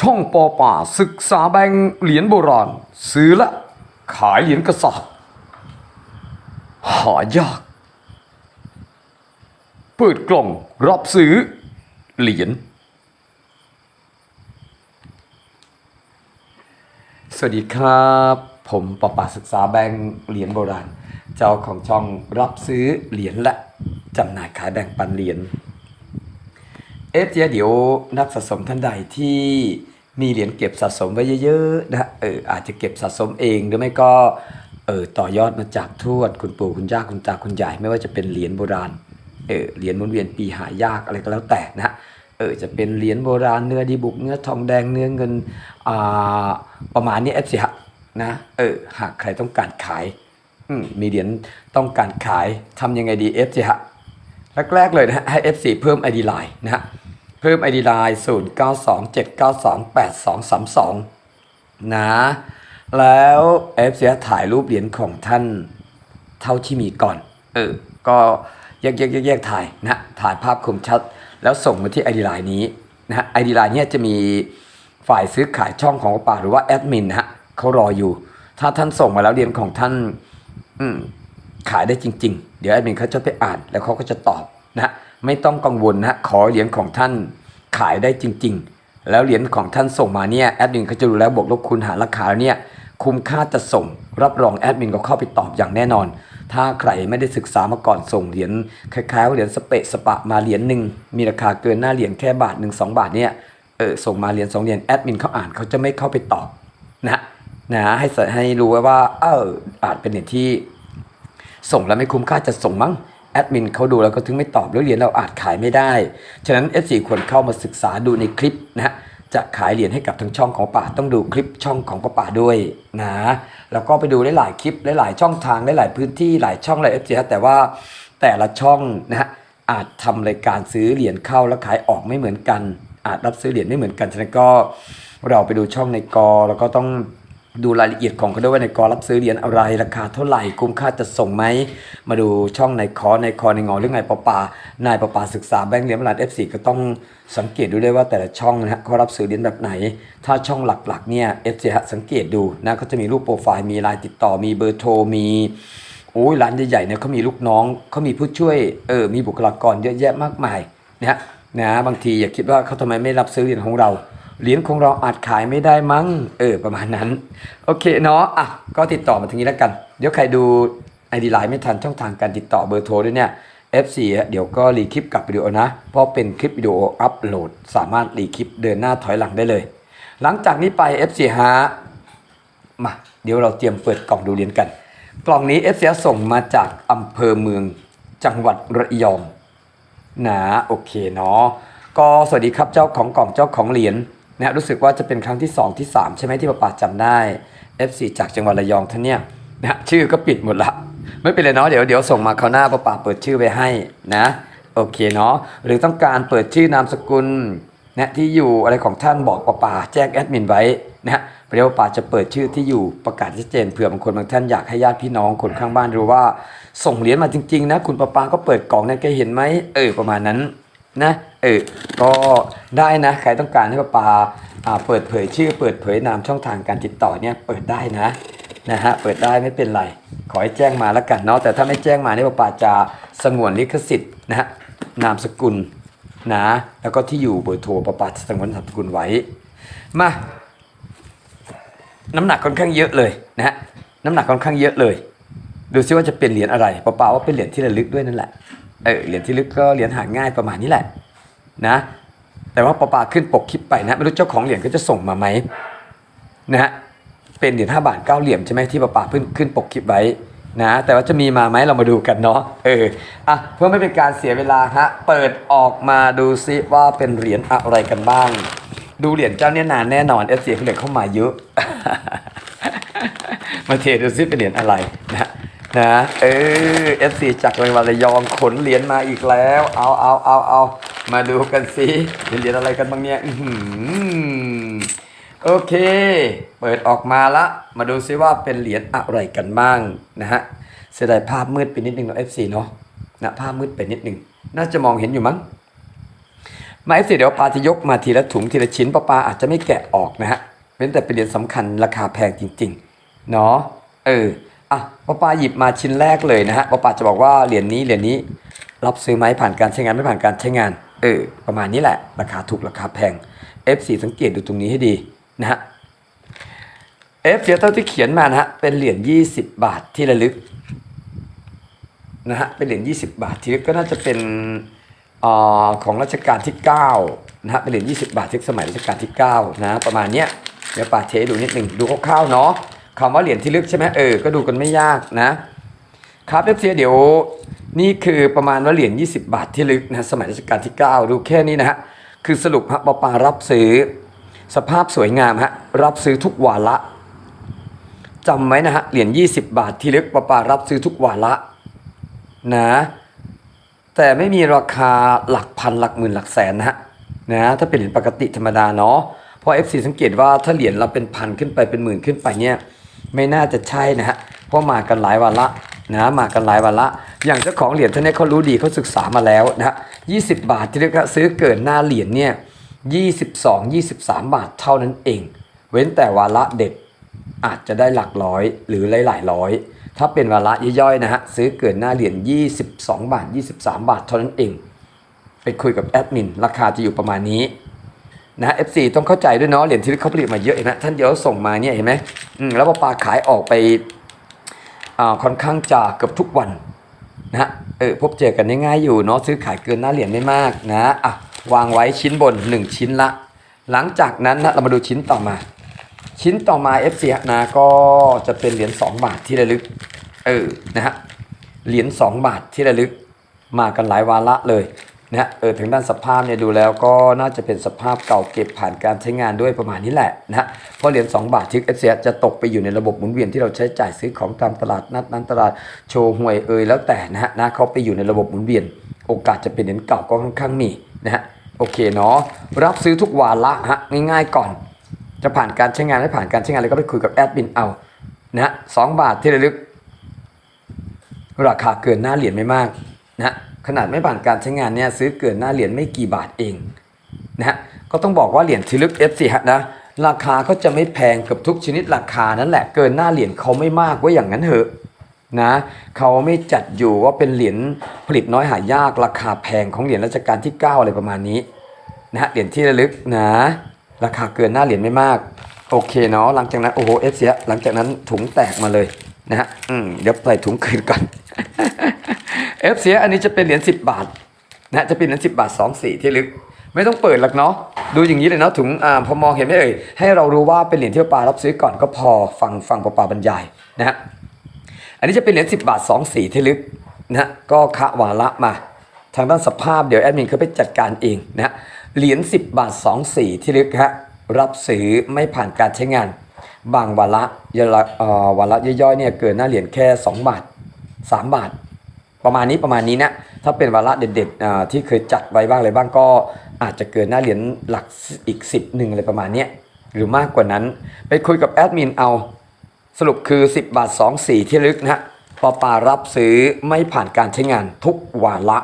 ช่องปอป่าศึกษาแบงเหรียญโบราณ ซื้อละขายเหรียญกระสาบหายาก เปิดกล่องรับซื้อเหรียญสวัสดีครับ ผมปอป่าศึกษาแบงเหรียญโบราณ เจ้าของช่องรับซื้อเหรียญและจำหน่ายขายแบ่งปันเหรียญเอฟเจเดี๋ยวนักสะสมท่านใดที่ มีเหรียญเก็บสะสมไว้เยอะๆนะเอออาจจะเก็บสะสมเองหรือไม่ก็เออต่อยอดมาจากทวดคุณปู่คุณย่าคุณตาคุณยายไม่ว่าจะเป็นเหรียญโบราณเออเหรียญมุนเวียนปีหายากอะไรก็แล้วแต่นะเออจะเป็นเหรียญโบราณเนื้อดีบุกเนื้อทองแดงเนื้อเงินอ่าประมาณนี้เอฟซีฮะนะเออหากใครต้องการขายมีเหรียญต้องการขายทำยังไงดีเอฟซีฮะแรกๆเลยนะให้ F4 เพิ่ม ID Line นะฮะ เพิ่ม ID Line 0 9 2 7 9 2 8 2 3 2 นะ แล้ว F4 ถ่ายรูปเหรียญของท่านเท่าที่มีก่อน เออ ก็แยกแยกแยกแยกถ่ายนะถ่ายภาพคมชัด แล้วส่งมาที่ ID Line นี้นะฮะ ID Line เนี่ยจะมีฝ่ายซื้อขายช่องของป่าหรือว่าแอดมินนะฮะเขารออยู่ ถ้าท่านส่งมาแล้วเหรียญของท่านขายได้จริง ๆ เดี๋ยวแอดมินเขาจะไปอ่านแล้วเขาก็จะตอบนะ ไม่ต้องกังวลนะขอเหรียญของท่านขายได้จริง ๆ แล้วเหรียญของท่านส่งมาเนี่ยแอดมินเขาจะรู้แล้วบวกลบคูณหารราคาแล้วเนี่ยคุ้มค่าจะส่ง รับรองแอดมินก็เข้าไปตอบอย่างแน่นอน ถ้าใครไม่ได้ศึกษามาก่อนส่งเหรียญคล้ายๆเหรียญสเปะสปะมาเหรียญหนึ่งมีราคาเกินหน้าเหรียญแค่บาทหนึ่งสองบาทเนี่ยเออส่งมาเหรียญสองเหรียญแอดมินเขาอ่านเขาจะไม่เข้าไปตอบนะนะให้ใส่ให้รู้ไว้ว่าเอออาจเป็นเหรียญที่ส่งแล้วไม่คุ้มค่าจะส่งมั้ง แอดมินเขาดูแล้วก็ถึงไม่ตอบแล้วเหรียญเราอาจขายไม่ได้ ฉะนั้น F4 ควรเข้ามาศึกษาดูในคลิปนะฮะจะขายเหรียญให้กับทั้งช่องของป่าต้องดูคลิปช่องของป่าด้วยนะแล้วก็ไปดูหลายๆคลิปหลายๆช่องทางหลายๆพื้นที่หลายช่องหลาย F4 แต่ว่าแต่ละช่องนะฮะอาจทำรายการซื้อเหรียญเข้าแล้วขายออกไม่เหมือนกัน อาจรับซื้อเหรียญไม่เหมือนกันฉะนั้นก็เราไปดูช่องในกอแล้วก็ต้อง ดูรายละเอียดของเขาด้วยว่าในกอรับซื้อเหรียญอะไรราคาเท่าไหร่คุ้มค่าจะส่งไหมมาดูช่องในคอในคอในงอหรือไงปอปานายปปาศึกษาแบงค์เหรียญบาท F4 ก็ต้องสังเกตดูด้วยว่าแต่ละช่องนะฮะเขารับซื้อเหรียญแบบไหน ถ้าช่องหลักๆเนี่ย F4 ฮะสังเกตดูนะเขาจะมีรูปโปรไฟล์มีรายติดต่อมีเบอร์โทรมีโอ้ยร้านใหญ่ๆเนี่ยเขามีลูกน้องเขามีผู้ช่วยเออมีบุคลากรเยอะแยะมากมายนะฮะนะบางทีอย่าคิดว่าเขาทำไมไม่รับซื้อเหรียญของเรา เหรียญของเราอาจขายไม่ได้มั้ง เออ ประมาณนั้น โอเคเนาะอะก็ติดต่อมาทางนี้แล้วกัน เดี๋ยวใครดู ID Line ไม่ทันช่องทางการติดต่อเบอร์โทรด้วยเนี่ย F4 เดี๋ยวก็รีคลิปกลับไปดูเอนะ เพราะเป็นคลิปวิดีโออัปโหลด สามารถรีคลิปเดินหน้าถอยหลังได้เลย หลังจากนี้ไป F4 ฮะมาเดี๋ยวเราเตรียมเปิดกล่องดูเหรียญกัน กล่องนี้ F4 ส่งมาจากอำเภอเมืองจังหวัดระยองนะโอเคเนาะก็สวัสดีครับเจ้าของกล่องเจ้าของเหรียญ นะรู้สึกว่าจะเป็นครั้งที่ 2 ที่ 3 ใช่ไหมที่ป้าป่าจำได้ FC จากจังหวัดระยองท่านเนี่ยนะชื่อก็ปิดหมดละไม่เป็นไรเนาะเดี๋ยวเดี๋ยวส่งมาคราวหน้าป้าป่าเปิดชื่อไว้ให้นะโอเคเนาะหรือต้องการเปิดชื่อนามสกุลนะที่อยู่อะไรของท่านบอกป้าป่าแจ้งแอดมินไว้นะเดี๋ยวป้าป่าจะเปิดชื่อที่อยู่ประกาศชัดเจนเผื่อบางคนบางท่านอยากให้ญาติพี่น้องคนข้างบ้านรู้ว่า ส่งเหรียญมาจริงๆนะคุณป้าป่าก็เปิดกล่องนะแกเห็นไหมเออประมาณนั้น นะเออก็ได้นะใครต้องการให้ป้าปาอ่าเปิดเผยชื่อ เปิดเผยนามช่องทางการติดต่อเนี่ยเปิดได้นะนะฮะเปิดได้ไม่เป็นไร ขอให้แจ้งมาแล้วกันเนาะแต่ถ้าไม่แจ้งมาเนี่ยป้าปาจะสงวนลิขสิทธิ์นะฮะนามสกุลนะแล้วก็ที่อยู่เบอร์โทรป้าปาสงวนนามสกุลไว้มาน้ำหนักค่อนข้างเยอะเลยนะฮะน้ำหนักค่อนข้างเยอะเลย ดูซิว่าจะเป็นเหรียญอะไรป้าปาว่าเป็นเหรียญที่ระลึกด้วยนั่นแหละ เออเหรียญที่ลึกก็เหรียญหาง่ายประมาณนี้แหละนะ แต่ว่าปอปาขึ้นปกคลิปไปนะไม่รู้เจ้าของเหรียญก็จะส่งมาไหมนะฮะเป็นเหรียญห้าบาทเก้าเหรียญใช่ไหมที่ปอปาเพิ่งขึ้นปกคลิปไว้นะ แต่ว่าจะมีมาไหมเรามาดูกันเนาะเอออะเพื่อไม่เป็นการเสียเวลาฮะเปิดออกมาดูซิว่าเป็นเหรียญอะไรกันบ้าง ดูเหรียญเจ้าเนี่ยนานแน่นอนเอฟซีเหรียญเข้ามาเยอะมาเทดูซิเป็นเหรียญอะไรนะ นะเออเอฟซีจากจังหวัดระยองขนเหรียญมาอีกแล้ว เอาเอาเอาเอามาดูกันสิเหรียญอะไรกันบ้างเนี่ยโอเค เปิดออกมาละ มาดูซิว่าเป็นเหรียญอะไรกันบ้างนะฮะเสียดายภาพมืดไปนิดนึงเนาะเอฟซีเนาะนะภาพมืดไปนิดนึง น่าจะมองเห็นอยู่มั้งมาเอฟซีเดี๋ยวปาจะยกมาทีละถุงทีละชิ้นปาปาอาจจะไม่แกะออกนะฮะเว้นแต่เป็นเหรียญสำคัญราคาแพงจริงๆเนาะเออ อะป้าปาหยิบมาชิ้นแรกเลยนะฮะป้าปาจะบอกว่าเหรียญนี้เหรียญนี้ รับซื้อไหมผ่านการใช้งานไม่ผ่านการใช้งาน เออ ประมาณนี้แหละ ราคาถูกราคาแพง F4 สังเกตดูตรงนี้ให้ดีนะฮะ F เสียเท่าที่เขียนมานะฮะเป็นเหรียญ20 บาทที่ระลึกนะฮะเป็นเหรียญ20 บาทที่ระลึกก็น่าจะเป็นออของรัชกาลที่9นะฮะเป็นเหรียญ20 บาทที่สมัยรัชกาลที่9นะประมาณเนี้ยเดี๋ยวปาเทดูนิดหนึ่งดูคร่าวๆเนาะ คำว่าเหรียญที่ลึกใช่ไหมเออ ก็ดูกันไม่ยากนะ ครับเอฟซีเดี๋ยวนี่คือประมาณว่าเหรียญ20 บาทที่ลึกนะสมัยรัชกาลที่ 9 ดูแค่นี้นะฮะ คือสรุปฮะปปารับซื้อ สภาพสวยงามฮะ รับซื้อทุกวาระจำไว้นะฮะ เหรียญ20 บาทที่ลึกปปารับซื้อทุกวาระนะ แต่ไม่มีราคาหลักพันหลักหมื่นหลักแสนนะฮะนะถ้าเป็นเหรียญปกติธรรมดาเนาะเพราะ FC สังเกตว่าถ้าเหรียญเราเป็นพันขึ้นไปเป็นหมื่นขึ้นไปเนี่ย ไม่น่าจะใช่นะฮะเพราะมากันหลายวาระนะมากันหลายวาระอย่างเจ้าของเหรียญท่านนี้เขารู้ดีเขาศึกษามาแล้วนะฮะ20บาทที่เรียกซื้อเกินหน้าเหรียญเนี่ย22 23บสองยี่สิบสามบาทเท่านั้นเอง เว้นแต่วาระเด็ดอาจจะได้หลักร้อยหรือหลายๆร้อย ถ้าเป็นวาระย่อยๆนะฮะซื้อเกินหน้าเหรียญ22 บาท 23 บาทเท่านั้นเอง ไปคุยกับแอดมินราคาจะอยู่ประมาณนี้ นะ F4 ต้องเข้าใจด้วยเนาะเหรียญที่เขาผลิตมาเยอะนไหมท่านเดียวส่งมาเนี่ยเห็นไหมแล้วพอปลาขายออกไปค่อนข้างจะเกือบทุกวันนะฮะเออพบเจอกันง่ายๆอยู่เนาะซื้อขายเกินหน้าเหรียญไม่มากนะอะวางไว้ชิ้นบน 1 ชิ้นละ หลังจากนั้นนะเรามาดูชิ้นต่อมา ชิ้นต่อมา FC นะก็จะเป็นเหรียญ2บาทที่ระลึกเออนะฮะเหรียญ2บาทที่ระลึกมากันหลายวาระเลย นะฮะเออทางด้านสภาพเนี่ยดูแล้วก็น่าจะเป็นสภาพเก่าเก็บผ่านการใช้งานด้วยประมาณนี้แหละนะฮะเพราะเหรียญ2บาทที่ FC จะตกไปอยู่ในระบบหมุนเวียนที่เราใช้จ่ายซื้อของตามตลาดนัดนั้นตลาดโชว์หวยเอยแล้วแต่นะฮะนะเขาไปอยู่ในระบบหมุนเวียน โอกาสจะเป็นเหรียญเก่าก็ค่อนข้างมีนะฮะโอเคเนาะรับซื้อทุกวาระฮะง่ายๆก่อน จะผ่านการใช้งานไม่ผ่านการใช้งานอะไรก็ไปคุยกับแอดมินเอานะฮะสองบาทที่ระลึก ราคาเกินหน้าเหรียญไม่มากนะ ขนาดไม่ผ่านการใช้งานเนี่ยซื้อเกินหน้าเหรียญไม่กี่บาทเองนะฮะก็ต้องบอกว่าเหรียญที่ลึก F4 ฮะนะราคาก็จะไม่แพงกับทุกชนิดราคานั่นแหละเกินหน้าเหรียญเขาไม่มากว่าอย่างนั้นเถอะนะเขาไม่จัดอยู่ว่าเป็นเหรียญผลิตน้อยหายากราคาแพงของเหรียญรัชกาลที่ 9 อะไรประมาณนี้นะฮะเหรียญที่ระลึกนะราคาเกินหน้าเหรียญไม่มาก โอเคเนาะหลังจากนั้นโอ้โหเอฟเสียหลังจากนั้นถุงแตกมาเลย นะฮะอืมเดี๋ยวใส่ถุงคืนก่อนเอฟเสียอันนี้จะเป็นเหรียญ10บาทนะจะเป็นเหรียญ10บาท2สีที่ลึก ไม่ต้องเปิดหรอกเนาะดูอย่างนี้เลยเนาะถุงอ่าพอมองเห็นไหมเอ่ยให้เรารู้ว่าเป็นเหรียญที่ปลารับซื้อก่อนก็พอฟังฟังปลาบรรยายนะฮะอันนี้จะเป็นเหรียญ10บาท2สีที่ลึกนะก็คะวาละมาทางด้านสภาพเดี๋ยวแอดมินเขาไปจัดการเองนะฮะเหรียญ10 บาท2สีที่ลึกฮะรับซื้อไม่ผ่านการใช้งาน บางวาระยละเอ่อวาระย่อยๆเนี่ยเกินหน้าเหรียญแค่ 2 บาท 3 บาท ประมาณนี้ประมาณนี้นะถ้าเป็นวาระเด็ดๆอ่าที่เคยจัดไว้บ้างอะไรบ้างก็อาจจะเกินหน้าเหรียญหลักอีก 10หนึ่งอะไรประมาณนี้หรือมากกว่านั้น ไปคุยกับแอดมินเอาสรุปคือ 10 บาท 2 สีที่ลึกนะปอปารับซื้อไม่ผ่านการใช้งานทุกวาระ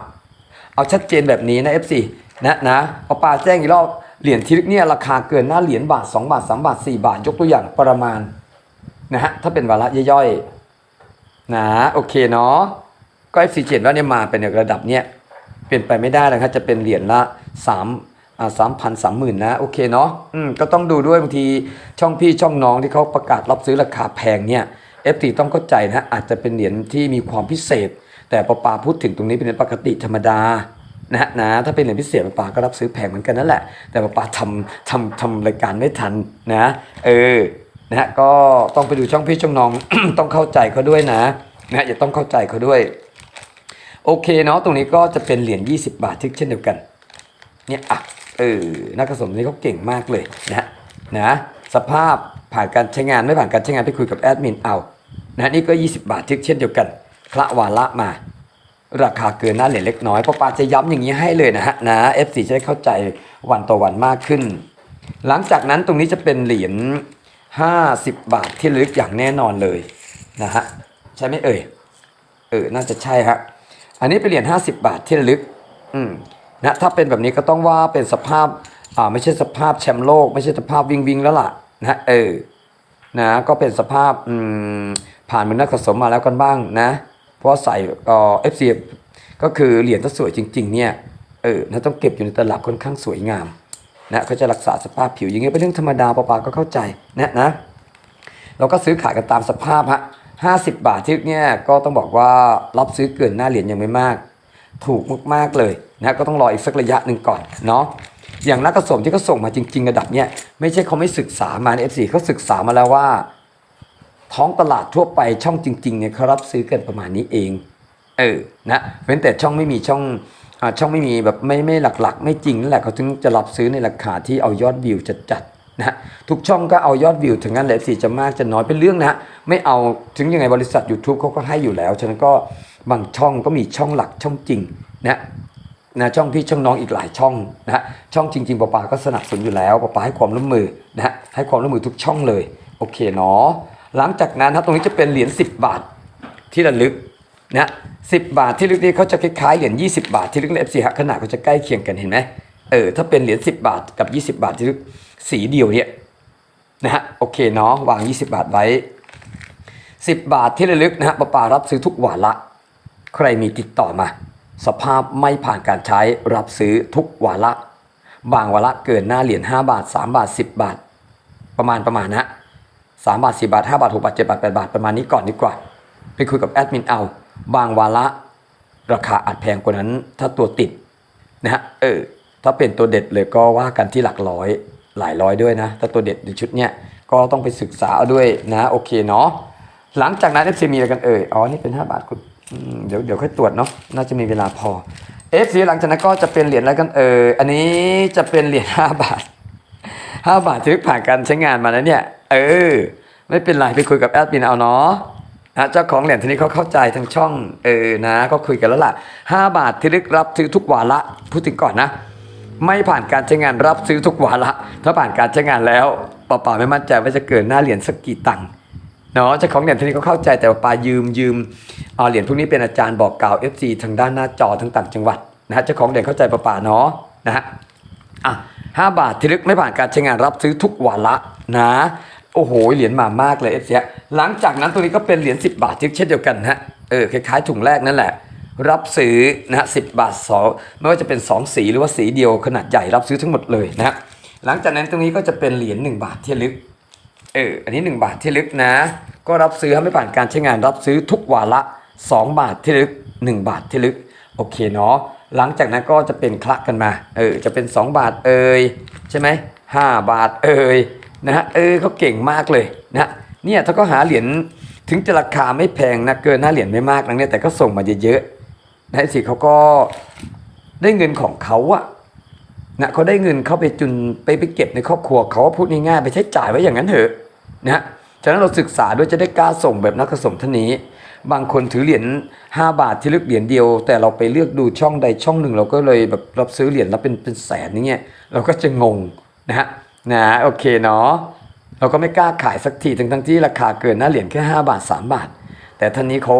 เอาชัดเจนแบบนี้นะ F4 นะนะปอปาแจ้งอีกรอบ เหรียญที่ลึกเนี่ยราคาเกินหน้าเหรียญบาท 2 บาท 3 บาท 4 บาท ยกตัวอย่างประมาณนะฮะถ้าเป็นวาระย่อยๆนะโอเคเนาะก็ F4 เจ็ดว่าเนี่ยมาเป็นระดับเนี้ยเปลี่ยนไปไม่ได้นะครับจะเป็นเหรียญละ3อ่าสามพันสามหมื่นนะโอเคเนาะอืมก็ต้องดูด้วยบางทีช่องพี่ช่องน้องที่เขาประกาศรับซื้อราคาแพงเนี่ย F4 ต้องเข้าใจนะอาจจะเป็นเหรียญที่มีความพิเศษ แต่ปอปาพูดถึงตรงนี้เป็นปกติธรรมดา นะนะถ้าเป็นเหรียญพิเศษปาปาก็รับซื้อแพงเหมือนกันนั่นแหละ แต่ปาปาทำทำทำรายการไม่ทันนะเออนะฮะก็ต้องไปดูช่องพี่ช่องน้องต้องเข้าใจเขาด้วยนะนะอย่าต้องเข้าใจเขาด้วย โอเคเนาะตรงนี้ก็จะเป็นเหรียญ20 บาทที่เช่นเดียวกันเนี่ยอะเออนักผสมนี้เขาเก่งมากเลยนะนะสภาพผ่านการใช้งานไม่ผ่านการใช้งานไปคุยกับแอดมินเอานะนี่ก็ 20 บาทที่เช่นเดียวกันคละวาละมา ราคาเกินหน้าเหรียญเล็กน้อยพราะปาจะย้ำอย่างนี้ให้เลยนะฮะนะ F4 จะได้เข้าใจวันต่อวันมากขึ้น หลังจากนั้นตรงนี้จะเป็นเหรียญ50 บาทที่ลึกอย่างแน่นอนเลยนะฮะใช่ไหมเอ่ยเออน่าจะใช่ฮะอันนี้เป็นเหรียญ50 บาทที่ลึกอืมนะถ้าเป็นแบบนี้ก็ต้องว่าเป็นสภาพอ่าไม่ใช่สภาพแชมป์โลก ไม่ใช่สภาพวิ่งวิ่งแล้วล่ะนะเออนะก็เป็นสภาพอืมผ่านมือนักสะสมมาแล้วกันบ้างนะ เพราะใส่เอฟซีก็คือเหรียญถ้าสวยจริง ๆ เนี่ยเออนะต้องเก็บอยู่ในตลับค่อนข้างสวยงามนะก็จะรักษาสภาพผิวอย่างเงี้ยเป็นเรื่องธรรมดาปาปาก็เข้าใจนะนะเราก็ซื้อขายกันตามสภาพฮะห้าสิบบาทที่เนี่ยก็ต้องบอกว่ารับซื้อเกินหน้าเหรียญยังไม่มาก ถูกมากๆเลยนะก็ต้องรออีกสักระยะหนึ่งก่อนเนาะอย่างนักกระสมที่เขาส่งมาจริง ๆ ระดับเนี่ยไม่ใช่เขาไม่ศึกษามาในเอฟซีเขาศึกษามาแล้วว่า ท้องตลาดทั่วไปช่องจริงๆเนี่ยเขารับซื้อกันประมาณนี้เอง เออนะเว้นแต่ช่องไม่มีช่องอ่าช่องไม่มีแบบไม่ไม่หลักๆ ไม่จริงนั่นแหละเขาถึงจะรับซื้อในราคาที่เอายอดวิวจัดๆนะทุกช่องก็เอายอดวิวถึงนั้นแหละสิจะมากจะน้อยเป็นเรื่องนะไม่เอาถึงยังไงบริษัท YouTube เขาก็ให้อยู่แล้ว ฉะนั้นก็บางช่องก็มีช่องหลักช่องจริงนะนะช่องพี่ช่องน้องอีกหลายช่องนะฮะช่องจริงๆป้าปาก็สนับสนุนอยู่แล้วป้าปาให้ความร่วมมือนะฮะให้ความร่วมมือทุกช่องเลย โอเคเนาะ หลังจากนั้นครับตรงนี้จะเป็นเหรียญ10 บาทที่ระลึกนะสิบาทที่ลึกนี่เขาจะคล้ายๆเหรียญ20 บาทที่ลึกในเอฟซีฮะขนาดเขาจะใกล้เคียงกันเห็นไหมเออถ้าเป็นเหรียญ10 บาทกับ 20 บาทที่ลึกสีเดียวเนี่ยนะฮะโอเคเนาะวาง 20 บาทไว้ 10 บาทที่ระลึกนะฮะป้าปารับซื้อทุกวาระใครมีติดต่อมา สภาพไม่ผ่านการใช้รับซื้อทุกวาระบางวาระเกินหน้าเหรียญ5บาท 3 บาท 10 บาท ประมาณประมาณนะ สามบาทสี่บาทห้าบาทหกบาทเจ็ดบาทแปดบาทประมาณนี้ก่อนดีกว่า ไปคุยกับแอดมินเอา บางวาระราคาอาจแพงกว่านั้น ถ้าตัวติดนะฮะเออถ้าเป็นตัวเด็ดเลยก็ว่ากันที่หลักร้อยหลายร้อยด้วยนะ ถ้าตัวเด็ดในชุดเนี้ยก็ต้องไปศึกษาเอาด้วยนะโอเคเนาะหลังจากนั้นเอฟซีมีอะไรกันเอ่ยอ๋อนี่เป็น 5 บาทคุณเดี๋ยวเดี๋ยวค่อยตรวจเนาะน่าจะมีเวลาพอเอฟซีหลังจากนั้นก็จะเป็นเหรียญอะไรกันเอ่ยอันนี้จะเป็นเหรียญ5บาท ห้าบาทที่ผ่านการใช้งานมาแล้วเนี่ย เออ ไม่เป็นไรไปคุยกับแอดมินเอาเนาะนะเจ้าของเหรียญทีนี้เขาเข้าใจทางช่องเออนะก็คุยกันแล้วล่ะห้าบาทที่ลึกรับซื้อทุกวาระพูดถึงก่อนนะ ไม่ผ่านการใช้งานรับซื้อทุกวาระถ้าผ่านการใช้งานแล้วเปล่าๆไม่มั่นใจว่าจะเกินหน้าเหรียญสักกี่ตังค์เนาะเจ้าของเหรียญทีนี้เขาเข้าใจแต่ว่าปายืมยืมเอาเหรียญพวกนี้เป็นอาจารย์บอกกล่าว FC ทางด้านหน้าจอทั้งต่างจังหวัดนะฮะเจ้าของเหรียญเข้าใจปป่าๆเนาะนะฮะอะ ห้าบาทที่ลึกไม่ผ่านการใช้งานรับซื้อทุกวาระนะ โอ้โห เหรียญมามากเลยเอฟซีหลังจากนั้นตัวนี้ก็เป็นเหรียญ10 บาทที่เช่นเดียวกันนะฮะเออคล้ายๆถุงแรกนั่นแหละ รับซื้อนะสิบาทสองไม่ว่าจะเป็น 2 สีหรือว่าสีเดียวขนาดใหญ่รับซื้อทั้งหมดเลยนะฮะหลังจากนั้นตรงนี้ก็จะเป็นเหรียญ1บาทที่ลึกเอออันนี้ 1 บาทที่ลึกนะ ก็รับซื้อไม่ผ่านการใช้งานรับซื้อทุกวาระ2บาทที่ลึก 1 บาทที่ลึก โอเคเนาะ หลังจากนั้นก็จะเป็นคละกันมาเออจะเป็น 2 บาทเอ่ยใช่ไหมห้าบาทเอ่ยนะฮะเออเขาเก่งมากเลยนะเนี่ยถ้าก็หาเหรียญถึงจะราคาไม่แพงนะเกินหน้าเหรียญไม่มากนะเนี่ยแต่ก็ส่งมาเยอะๆนะสิเขาก็ได้เงินของเขาอะนะเขาได้เงินเข้าไปจุนไปไปเก็บในครอบครัวเขาพูดง่ายๆไปใช้จ่ายไว้อย่างนั้นเถอะนะฮะฉะนั้นเราศึกษาด้วยจะได้กล้าส่งแบบนักสมท่านนี้ บางคนถือเหรียญ5บาทที่เลือกเหรียญเดียว แต่เราไปเลือกดูช่องใดช่องหนึ่ง เราก็เลยแบบรับซื้อเหรียญแล้วเป็นเป็นแสนนี่เงี้ยเราก็จะงงนะฮะนะโอเคเนาะเราก็ไม่กล้าขายสักทีทั้งทั้งที่ราคาเกินหน้าเหรียญแค่5บาท 3 บาท แต่ท่านนี้เขา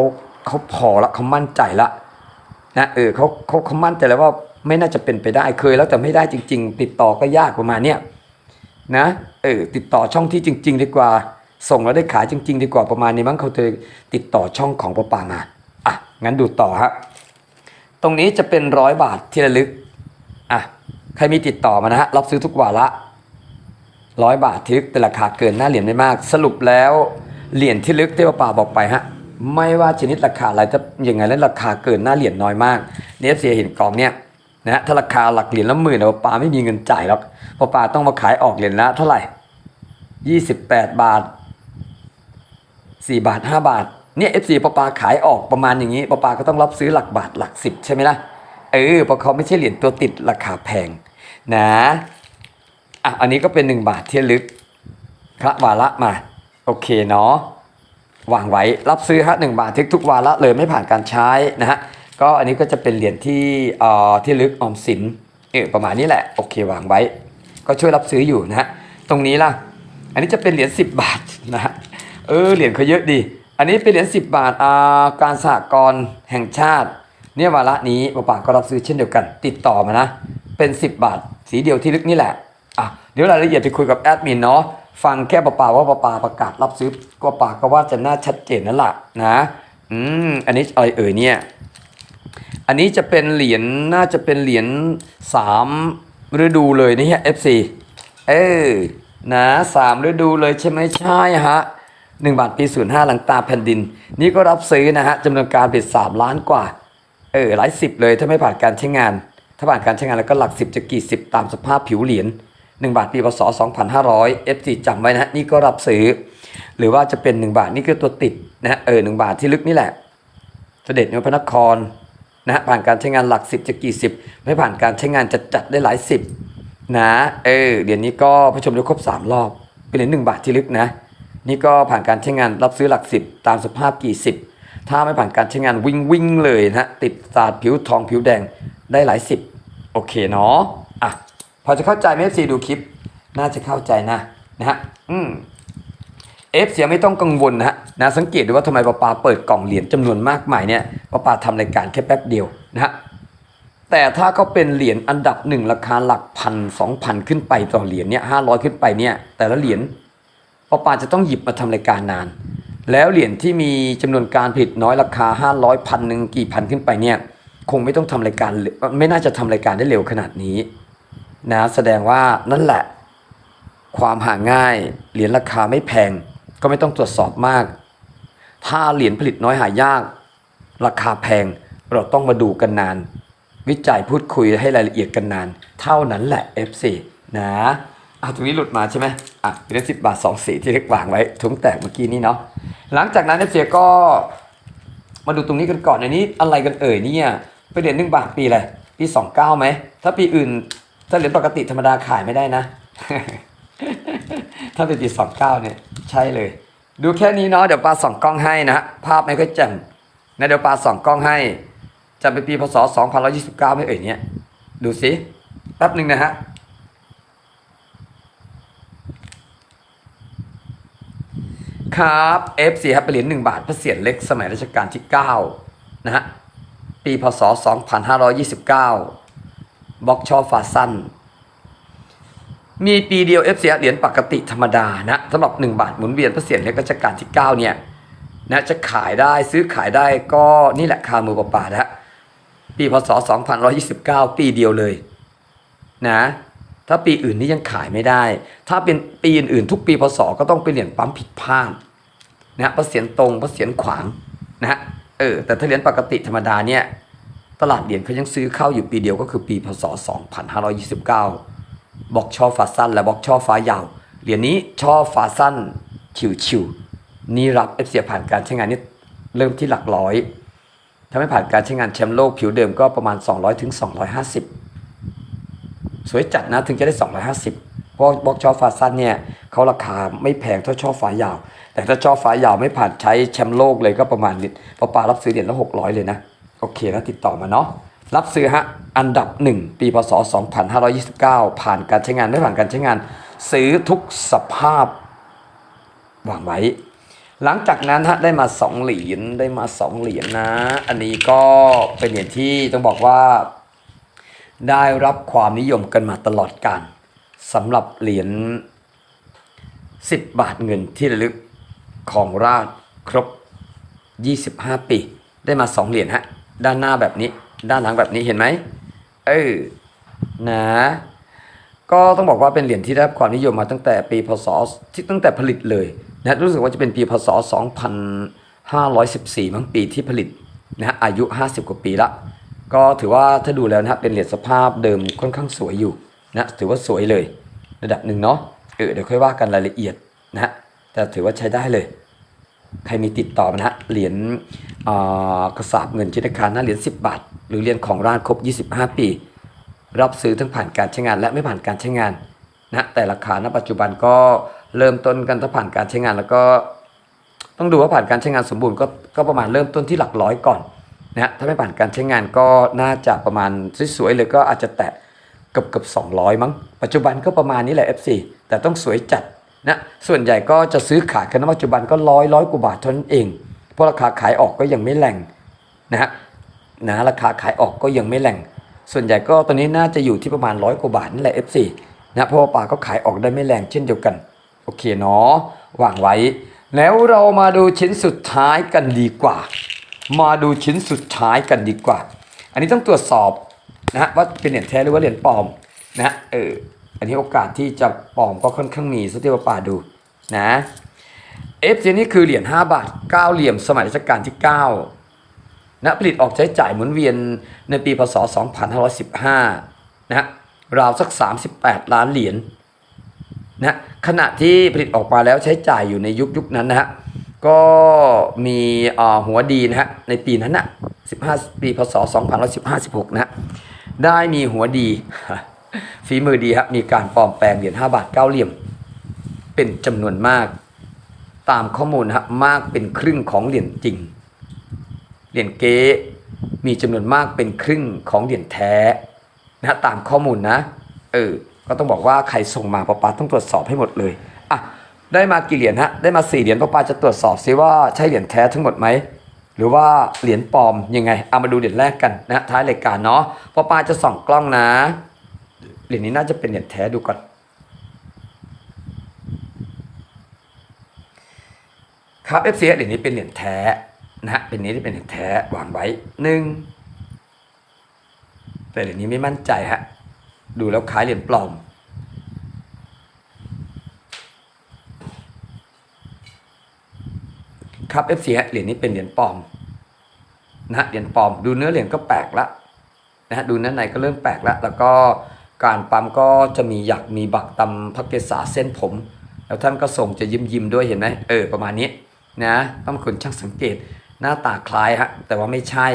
เขาพอละเขามั่นใจละนะเออเขาเขาเขามั่นใจแล้วว่าไม่น่าจะเป็นไปได้เคยแล้วแต่ไม่ได้จริง ๆ ติดต่อก็ยากประมาณเนี้ยนะเออติดต่อช่องที่จริง ๆ ดีกว่า ส่งแล้วได้ขายจริง ๆ ดีกว่าประมาณนี้มั้งเขาเลยติดต่อช่องของปปามาอะงั้นดูต่อฮะตรงนี้จะเป็นร้อยบาทที่ระลึกอะใครมีติดต่อมานะฮะรับซื้อทุกวาระร้อยบาทที่ลึกแต่ราคาเกินหน้าเหรียญไม่มาก สรุปแล้วเหรียญที่ลึกที่ปปาบอกไปฮะไม่ว่าชนิดราคาอะไรถ้าอย่างไงแล้วราคาเกินหน้าเหรียญน้อยมากเนฟเสียเห็นกองเนี่ยนะฮะถ้าราคาหลักเหรียญละหมื่นนะปาไม่มีเงินจ่ายหรอกเพราะปาต้องมาขายออกเหรียญละเท่าไหร่ยี่สิบแปดบาท สี่บาทห้าบาท เนี่ยเอฟซีปปาขายออกประมาณอย่างนี้ปปาก็ต้องรับซื้อหลักบาทหลักสิบใช่ไหมล่ะ เออเพราะเขาไม่ใช่เหรียญตัวติดราคาแพงนะอะอันนี้ก็เป็นหนึ่งบาทที่ระลึกพระวาระมา โอเคเนาะวางไว้รับซื้อฮะหนึ่งบาททิกทุกวาระเลยไม่ผ่านการใช้นะฮะก็อันนี้ก็จะเป็นเหรียญที่เอ่อที่ลึกออมสินเออประมาณนี้แหละโอเควางไว้ ก็ช่วยรับซื้ออยู่นะฮะตรงนี้ล่ะ อันนี้จะเป็นเหรียญ10 บาทนะฮะ เออเหรียญเขาเยอะดี อันนี้เป็นเหรียญ10 บาทอ่าการสหกรณ์แห่งชาติ เนี่ยวาระนี้ป้าป่าก็รับซื้อเช่นเดียวกัน ติดต่อมานะ เป็น 10 บาท สีเดียวที่ลึกนี่แหละอะเดี๋ยวรายละเอียดไปคุยกับแอดมินเนาะฟังแค่ป้าป่าว่าป้าป่าประกาศรับซื้อป้าป่าก็ว่าจะน่าชัดเจนนั่นแหละนะอืมอันนี้อะไรเอ่ยเนี่ยอันนี้จะเป็นเหรียญน่าจะเป็นเหรียญสามฤดูเลยนี่ฮะ FC เออนะสามฤดูเลยใช่ไหมใช่ฮะ หนึ่งบาทปีศูนย์ห้าหลังตาแผ่นดิน นี่ก็รับซื้อนะฮะจำนวนการผลิตสามล้านกว่า เออหลายสิบเลยถ้าไม่ผ่านการใช้งาน ถ้าผ่านการใช้งานแล้วก็หลักสิบจะกี่สิบตามสภาพผิวเหรียญหนึ่งบาทปีพศ 2500 FC จำไว้นะฮะนี่ก็รับซื้อ หรือว่าจะเป็นหนึ่งบาทนี่คือตัวติดนะฮะเออหนึ่งบาทที่ลึกนี่แหละเสด็จในพระนครนะฮะผ่านการใช้งานหลักสิบจะกี่สิบไม่ผ่านการใช้งานจะจัดได้หลายสิบนะเออเดี๋ยวนี้ก็ผู้ชมได้ครบสามรอบเป็นเหรียญหนึ่งบาทที่ลึกนะ นี่ก็ผ่านการใช้งานรับซื้อหลักสิบตามสภาพกี่สิบถ้าไม่ผ่านการใช้งานวิ่งวิ่งเลยนะฮะติดสาดผิวทองผิวแดงได้หลายสิบโอเคเนาะอะพอจะเข้าใจไหมซีดูคลิป น่าจะเข้าใจนะนะฮะอืมเอฟเสียไม่ต้องกังวลนะฮะนะสังเกตดูว่าทำไมปาปาเปิดกล่องเหรียญจำนวนมากมายเนี่ยปาปาทำรายการแค่แป๊บเดียวนะฮะแต่ถ้าเขาเป็นเหรียญอันดับหนึ่งราคาหลักพันสองพันขึ้นไปต่อเหรียญเนี่ยห้าร้อยขึ้นไปเนี่ยแต่ละเหรียญ ปาปาจะต้องหยิบมาทำรายการนาน แล้วเหรียญที่มีจำนวนการผลิตน้อยราคาห้าร้อยพันหนึ่งกี่พันขึ้นไปเนี่ยคงไม่ต้องทำรายการไม่น่าจะทำรายการได้เร็วขนาดนี้นะแสดงว่านั่นแหละ ความหาง่ายเหรียญราคาไม่แพง ก็ไม่ต้องตรวจสอบมาก ถ้าเหรียญผลิตน้อยหายาก ราคาแพงเราต้องมาดูกันนาน วิจัยพูดคุยให้รายละเอียดกันนาน เท่านั้นแหละ F4 นะอะตรงนี้หลุดมาใช่ไหม อะเหรียญสิบบาทสองสีที่เล็กวางไว้ถุงแตกเมื่อกี้นี้เนาะหลังจากนั้น F4 ก็มาดูตรงนี้กันก่อนอันนี้อะไรกันเอ่ยเนี่ยเป็นเหรียญหนึ่งบาทปีอะไรปีสองเก้าไหมถ้าปีอื่น ถ้าเหรียญปกติธรรมดาขายไม่ได้นะ ถ้าเป็นปีสองเก้าเนี่ยใช่เลย ดูแค่นี้เนาะเดี๋ยวปลาสองกล้องให้นะฮะภาพไม่ค่อยแจ่มนะเดี๋ยวปลาสองกล้องให้จะเป็นปีพศ2129ไม่เอ่ยเนี่ยดูสิแป๊บหนึ่งนะฮะ ครับ F4 ครับเป็นเหรียญ1บาทพระเศียรเล็กสมัยรัชกาลที่ 9 นะฮะ ปีพศ 2529 บล็อกชอฟาสั้น มีปีเดียว F4 เหรียญปกติธรรมดานะสำหรับ 1 บาทหมุนเวียนพระเศียรเล็กรัชกาลที่ 9 เนี่ยนะจะขายได้ซื้อขายได้ก็นี่แหละคามือป่าๆนะฮะปีพศ2129 ปีเดียวเลยนะถ้าปีอื่นนี่ยังขายไม่ได้ ถ้าเป็นปีอื่นๆทุกปีพศก็ต้องเป็นเหรียญปั๊มผิดพลาด นะฮะพระเศียรตรงพระเศียรขวางนะฮะเออแต่ถ้าเหรียญปกติธรรมดาเนี่ยตลาดเหรียญเขายังซื้อเข้าอยู่ปีเดียวก็คือปีพศ 2529 บอกช่อฟ้าสั้น และบอกช่อฟ้ายาว เหรียญนี้ช่อฟ้าสั้นชิวชิวๆนี่รับเอฟเสียผ่านการใช้งานนี่เริ่มที่หลักร้อย ถ้าไม่ผ่านการใช้งานแชมป์โลกผิวเดิมก็ประมาณ 200ถึง250 สวยจัดนะถึงจะได้ 250 เพราะบล็อกช่อฟ้าสั้นเนี่ยเขาราคาไม่แพงเท่าช่อฟ้ายาว แต่ถ้าช่อฟ้ายาวไม่ผ่านใช้แชมป์โลกเลยก็ประมาณนิดปอปารับซื้อเหรียญละ600เลยนะ โอเคนะติดต่อมาเนาะรับซื้อฮะอันดับ 1 ปีพศ 2529 ผ่านการใช้งานไม่ผ่านการใช้งาน ซื้อทุกสภาพวางไว้ หลังจากนั้นฮะได้มา 2 เหรียญได้มา 2 เหรียญนะ อันนี้ก็เป็นเหรียญที่ต้องบอกว่า ได้รับความนิยมกันมาตลอดกาล สำหรับเหรียญ10 บาทเงินที่ระลึกของราชครบ 25 ปี ได้มา 2 เหรียญฮะ ด้านหน้าแบบนี้ ด้านหลังแบบนี้เห็นไหมเออนะก็ต้องบอกว่าเป็นเหรียญที่ได้รับความนิยมมาตั้งแต่ปีพศที่ตั้งแต่ผลิตเลยนะรู้สึกว่าจะเป็นปีพศ 2514 มั้งปีที่ผลิตนะฮะอายุ 50 กว่าปีละ ก็ถือว่าถ้าดูแล้วนะฮะเป็นเหรียญสภาพเดิมค่อนข้างสวยอยู่ นะถือว่าสวยเลย ระดับหนึ่งเนาะเออเดี๋ยวค่อยว่ากันรายละเอียดนะฮะแต่ถือว่าใช้ได้เลย ใครมีติดต่อมานะเหรียญกระสาบเงินชินคารน้าเหรียญ10 บาท หรือเหรียญของร้านครบ 25 ปี รับซื้อทั้งผ่านการใช้งานและไม่ผ่านการใช้งานนะแต่ราคาณปัจจุบันก็เริ่มต้นกันถ้าผ่านการใช้งานแล้วก็ ต้องดูว่าผ่านการใช้งานสมบูรณ์ก็ก็ประมาณเริ่มต้นที่หลักร้อยก่อนนะฮะถ้าไม่ผ่านการใช้งานก็น่าจะประมาณสวยๆเลยก็อาจจะแตะ เกือบเกือบสองร้อยมั้ง ปัจจุบันก็ประมาณนี้แหละ FC แต่ต้องสวยจัดนะส่วนใหญ่ก็จะซื้อขายกันปัจจุบันก็ร้อยร้อยกว่าบาทเท่านั้นเอง เพราะราคาขายออกก็ยังไม่แรงนะฮะนะราคาขายออกก็ยังไม่แหล่งส่วนใหญ่ก็ตอนนี้น่าจะอยู่ที่ประมาณร้อยกว่าบาทนี่แหละ F4 นะเพราะว่าปลาก็ขายออกได้ไม่แรงเช่นเดียวกัน โอเคเนาะวางไว้ แล้วเรามาดูชิ้นสุดท้ายกันดีกว่า มาดูชิ้นสุดท้ายกันดีกว่า อันนี้ต้องตรวจสอบ นะฮะว่าเป็นเหรียญแท้หรือว่าเหรียญปลอมนะฮะเอออันนี้โอกาสที่จะปลอมก็ค่อนข้างมีสักที่ว่าป่าดูนะ F นี่คือเหรียญ5บาท9เหลี่ยมสมัยรัชกาลที่ 9 นะผลิตออกใช้จ่ายหมุนเวียนในปีพศ 2515 นะฮะราวสัก 38 ล้านเหรียญนะขณะที่ผลิตออกมาแล้วใช้จ่ายอยู่ในยุคยุคนั้นนะฮะก็มีหัวดีนะฮะในปีนั้นนะ15 ปีพศ 2515-16 นะฮะ ได้มีหัวดีฝีมือดีครับมีการปลอมแปลงเหรียญ5บาท9เหลี่ยม เป็นจำนวนมาก ตามข้อมูลนะฮะมากเป็นครึ่งของเหรียญจริง เหรียญเก๊มีจำนวนมากเป็นครึ่งของเหรียญแท้นะตามข้อมูลนะเออก็ต้องบอกว่าใครส่งมาป้าปาต้องตรวจสอบให้หมดเลยอะได้มากี่เหรียญฮะได้มาสี่เหรียญป้าปาจะตรวจสอบซิว่าใช่เหรียญแท้ทั้งหมดไหม หรือว่าเหรียญปลอมยังไง เอามาดูเหรียญแรกกันนะท้ายรายการเนาะป้าปาจะส่องกล้องนะเหรียญนี้น่าจะเป็นเหรียญแท้ดูก่อนครับ FC เหรียญนี้เป็นเหรียญแท้นะฮะเป็นนี้ที่เป็นเหรียญแท้วางไว้หนึ่งแต่เหรียญนี้ไม่มั่นใจฮะดูแล้วคล้ายเหรียญปลอม ครับ FC ฮะเหรียญนี้เป็นเหรียญปลอมนะฮะเหรียญปลอม ดูเนื้อเหรียญก็แปลกละนะฮะดูเนื้อในก็เริ่มแปลกละแล้วก็การปั๊มก็จะมีหยักมีบักตำพระเกศาเส้นผม แล้วท่านก็ส่งจะยิ้มยิ้มด้วยเห็นไหมเออประมาณนี้นะต้องคนช่างสังเกตหน้าตาคล้ายฮะแต่ว่าไม่ใช่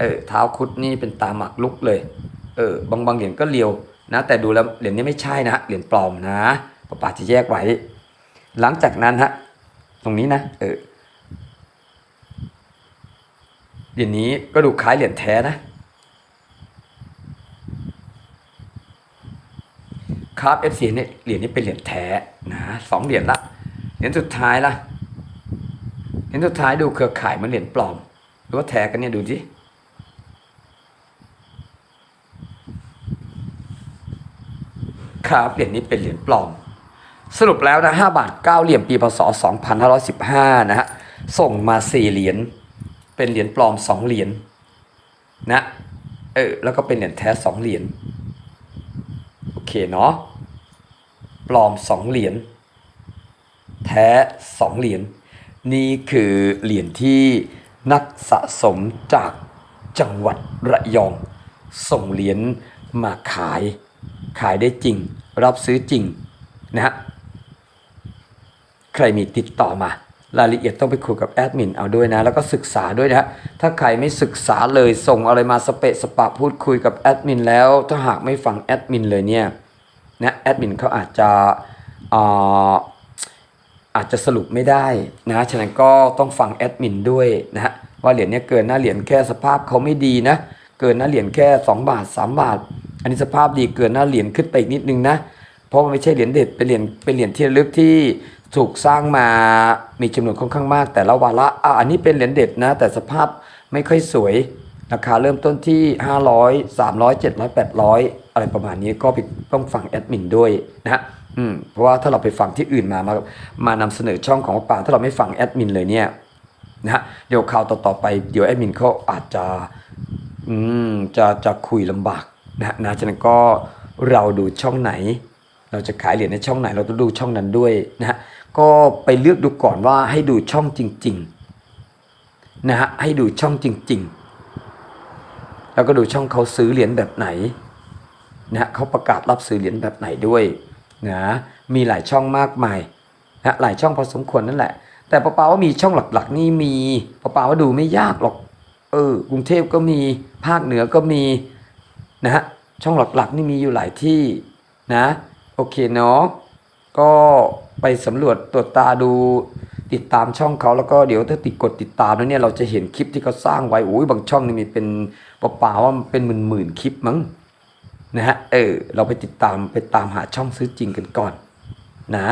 เออเท้าคุดนี่เป็นตาหมักลุกเลยเออบางบางเหรียญก็เลียวนะแต่ดูแล้วเหรียญนี้ไม่ใช่นะเหรียญปลอมนะป้าป่าจะแยกไว้ หลังจากนั้นฮะตรงนี้นะเออ เหรียญนี้ก็ดูคล้ายเหรียญแท้นะ ครับ FC เนี่ยเหรียญนี้เป็นเหรียญแท้นะสองเหรียญละเหรียญสุดท้ายละเหรียญสุดท้ายดูเครือข่ายมันเหรียญปลอม หรือว่าแท้กันเนี่ยดูสิครับเหรียญนี้เป็นเหรียญปลอม สรุปแล้วนะ5บาท9เหรียญปีพศ2515นะฮะส่งมา4เหรียญ เป็นเหรียญปลอม2เหรียญนะเออแล้วก็เป็นเหรียญแท้2เหรียญโอเคเนาะปลอมสองเหรียญแท้สองเหรียญนี่คือเหรียญที่นักสะสมจากจังหวัดระยอง ส่งเหรียญมาขาย ขายได้จริง รับซื้อจริงนะฮะใครมีติดต่อมา รายละเอียดต้องไปคุยกับแอดมินเอาด้วยนะ แล้วก็ศึกษาด้วยนะถ้าใครไม่ศึกษาเลยส่งอะไรมาสเปะสปะพูดคุยกับแอดมินแล้ว ถ้าหากไม่ฟังแอดมินเลยเนี่ยนะแอดมินเขาอาจจะอาอาจจะสรุปไม่ได้นะฉะนั้นก็ต้องฟังแอดมินด้วยนะว่าเหรียญเนี้ยเกินหน้าเหรียญแค่สภาพเขาไม่ดีนะเกินหน้าเหรียญแค่ 2 บาท 3 บาท อันนี้สภาพดีเกินหน้าเหรียญขึ้นไปอีกนิดนึงนะเพราะมันไม่ใช่เหรียญเด็ดเป็นเหรียญเป็นเหรียญที่ลึกที่ ถูกสร้างมามีจำนวนค่อนข้างมาก แต่ละวาระอะอันนี้เป็นเหรียญเด็ดนะ แต่สภาพไม่ค่อยสวยราคาเริ่มต้นที่ 500 300 700 800 อะไรประมาณนี้ก็ไปต้องฟังแอดมินด้วยนะฮะอืมเพราะว่าถ้าเราไปฟังที่อื่นมามามานำเสนอช่องของป่าถ้าเราไม่ฟังแอดมินเลยเนี่ยนะฮะเดี๋ยวข่าวต่อๆไปเดี๋ยวแอดมินเขาอาจจะอืมจะจะคุยลำบากนะฮะนะฉะนั้นก็เราดูช่องไหน เราจะขายเหรียญในช่องไหน เราต้องดูช่องนั้นด้วยนะฮะ ก็ไปเลือกดูก่อนว่าให้ดูช่องจริงๆนะฮะให้ดูช่องจริง ๆ แล้วก็ดูช่องเขาซื้อเหรียญแบบไหนนะฮะเขาประกาศรับซื้อเหรียญแบบไหนด้วยนะมีหลายช่องมากมายนะหลายช่องพอสมควรนั่นแหละ แต่ป้าปาว่ามีช่องหลักๆ นี่มีป้าปาว่าดูไม่ยากหรอกเออกรุงเทพก็มีภาคเหนือก็มีนะฮะช่องหลักๆ นี่มีอยู่หลายที่นะโอเคเนาะก็ ไปสำรวจตรวจตาดูติดตามช่องเขาแล้วก็เดี๋ยวถ้าติดกดติดตามแล้วเนี่ยเราจะเห็นคลิปที่เขาสร้างไว้โอ้ยบางช่องนี่มีเป็นเปล่าว่ามันเป็นหมื่นคลิปมั้งนะฮะเออเราไปติดตามไปตามหาช่องซื้อจริงกันก่อนนะ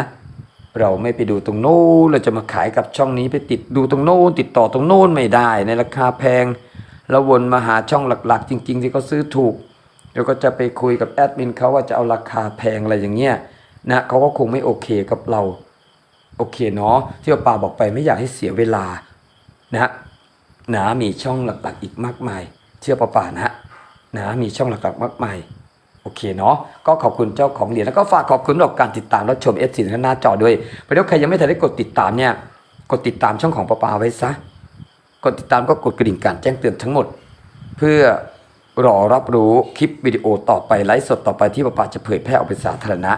เราไม่ไปดูตรงโน้นเราจะมาขายกับช่องนี้ไปติดดูตรงโน้นติดต่อตรงโน้นไม่ได้ ในราคาแพงแล้ววนมาหาช่องหลักๆ จริง ๆ ที่เขาซื้อถูกเดี๋ยวก็จะไปคุยกับแอดมินเขาว่าจะเอาราคาแพงอะไรอย่างเงี้ย นะเขาก็คงไม่โอเคกับเราโอเคเนาะที่ป้าปาบอกไปไม่อยากให้เสียเวลานะนะมีช่องหลักๆอีกมากมาย เชื่อป้าป่านะนะมีช่องหลักๆมากมายโอเคเนาะก็ขอบคุณเจ้าของเหรียญแล้วก็ฝากขอบคุณสำหรับการติดตามรับชมเอฟซีทางหน้าจอด้วยไปแล้วใครยังไม่ทันได้กดติดตามเนี่ยกดติดตามช่องของป้าปาไว้ซะกดติดตามก็กดกระดิ่งการแจ้งเตือนทั้งหมด เพื่อรอรับรู้คลิปวิดีโอต่อไปไลฟ์สดต่อไปที่ป้าปาจะเผยแพร่ออกเป็นสาธารณะ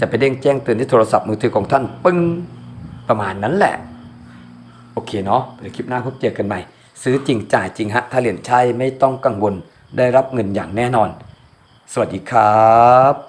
จะไปเด้งแจ้งเตือนที่โทรศัพท์มือถือของท่านปึ้งประมาณนั้นแหละ โอเคเนาะเดี๋ยวคลิปหน้าพบเจอกันใหม่ ซื้อจริงจ่ายจริงฮะ ถ้าเหรียญใช่ไม่ต้องกังวลได้รับเงินอย่างแน่นอน สวัสดีครับ